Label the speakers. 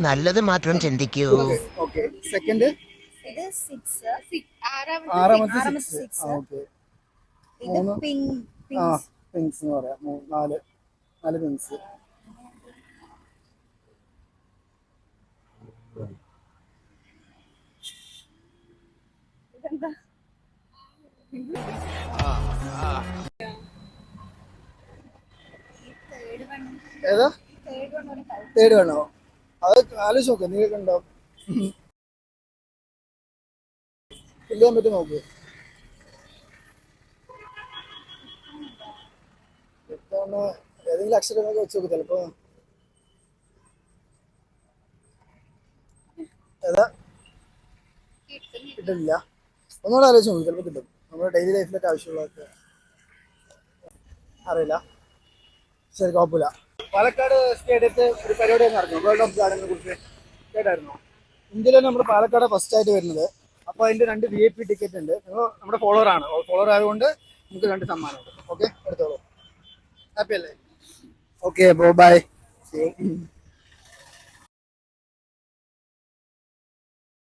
Speaker 1: നല്ലത് മാത്രം ചിന്തിക്കൂ.
Speaker 2: ഓക്കെ സെക്കൻഡ്
Speaker 3: ഇത് സിക്സ്
Speaker 2: ആറാമത്തെ
Speaker 3: ആറാമത്തെ
Speaker 2: സിക്സ്
Speaker 3: സിക്സ്
Speaker 2: ആ ഓക്കെ
Speaker 3: ഇത്
Speaker 2: മൂന്ന്.
Speaker 3: പിങ്ക്
Speaker 2: ആ
Speaker 3: പിങ്ക്
Speaker 2: പിങ്സ് എന്ന് പറയാം. മൂ- നാല്. നാല് പിങ്സ്
Speaker 3: തേർഡ് വൺ
Speaker 2: ഏതാ
Speaker 3: തേർഡ്
Speaker 2: വേണോ അത് ആലോചിച്ച് നോക്ക് നിങ്ങൾക്ക് ഉണ്ടാവും ഫില്ല് ചെയ്യാൻ പറ്റും നോക്ക്? ഇപ്പം ഏതെങ്കിലും അക്ഷരങ്ങളൊക്കെ വെച്ച് നോക്ക്. ചിലപ്പോ ഏതാ? കിട്ടില്ല ഒന്നുകൂടെ ആലോചിച്ച് നോക്ക്. ചിലപ്പോൾ കിട്ടും. നമ്മുടെ ഡെയിലി ലൈഫിലൊക്കെ ആവശ്യമുള്ളതൊക്കെ. അറിയില്ല. ശരി കുഴപ്പമില്ല. പാലക്കാട് സ്റ്റേഡിയത്ത് ഒരു പരിപാടി നടന്നു. വേൾഡ് ഓഫ് ഗാർഡനെ കുറിച്ച് കേട്ടായിരുന്നു? ഇന്ത്യയിൽ നമ്മുടെ പാലക്കാട് ഫസ്റ്റ് ആയിട്ട് വരുന്നത്. അപ്പോൾ അതിന്റെ രണ്ട് വി ഐ പി ടിക്കറ്റ് ഉണ്ട്. നിങ്ങൾ നമ്മുടെ ഫോളോവർ ആണ്. ഫോളോവർ ആയതുകൊണ്ട് നമുക്ക് രണ്ട് സമ്മാനമുണ്ട്. ഓക്കെ എടുത്തോളൂ. ഹാപ്പി അല്ലേ? ഓക്കെ അപ്പോൾ ബൈ